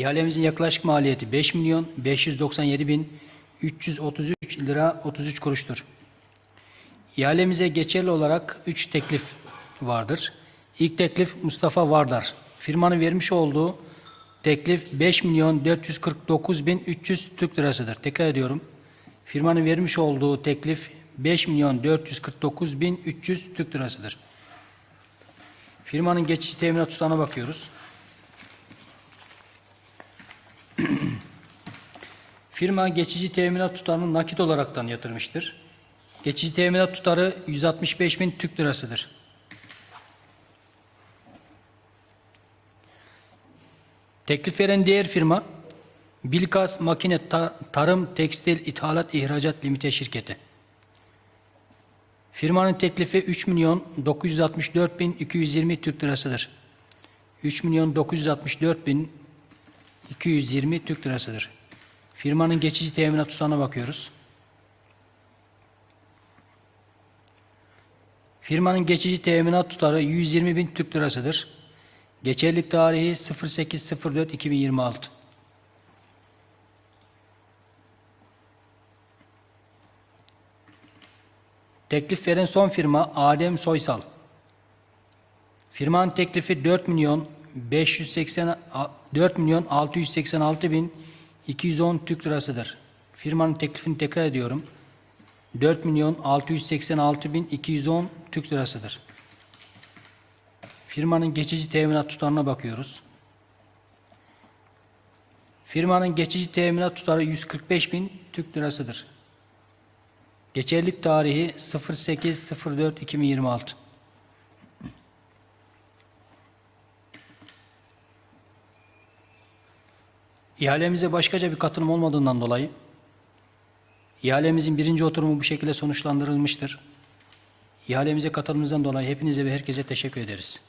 İhalemizin yaklaşık maliyeti 5 milyon 597 bin 333 lira 33 kuruştur. İhalemize geçerli olarak 3 teklif vardır. İlk teklif Mustafa Vardar. Firmanın vermiş olduğu teklif 5 milyon 449 bin 300 Türk lirasıdır. Tekrar ediyorum. Firmanın vermiş olduğu teklif 5 milyon 449 bin 300 Türk lirasıdır. Firmanın geçici teminat tutanına bakıyoruz. Firma geçici teminat tutarını nakit olaraktan yatırmıştır. Geçici teminat tutarı 165 bin Türk lirasıdır. Teklif veren diğer firma Bilkas Makine Ta- Tarım Tekstil İthalat İhracat Limite Şirketi. Firmanın teklifi 3 milyon 964 bin 220 Türk lirasıdır. 3 milyon 964 bin 220 Türk lirasıdır. Firmanın geçici teminat tutarına bakıyoruz. Firmanın geçici teminat tutarı 120 bin Türk lirasıdır. Geçerlilik tarihi 08.04.2026. Teklif veren son firma Adem Soysal. Firmanın teklifi 4 milyon 580 4 milyon 686 bin 210 Türk lirasıdır. Firmanın teklifini tekrar ediyorum. 4 milyon 686 bin 210 Türk lirasıdır. Firmanın geçici teminat tutarına bakıyoruz. Firmanın geçici teminat tutarı 145 bin Türk lirasıdır. Geçerlilik tarihi 08.04.2026. İhalemize başkaca bir katılım olmadığından dolayı ihalemizin birinci oturumu bu şekilde sonuçlandırılmıştır. İhalemize katılımınızdan dolayı hepinize ve herkese teşekkür ederiz.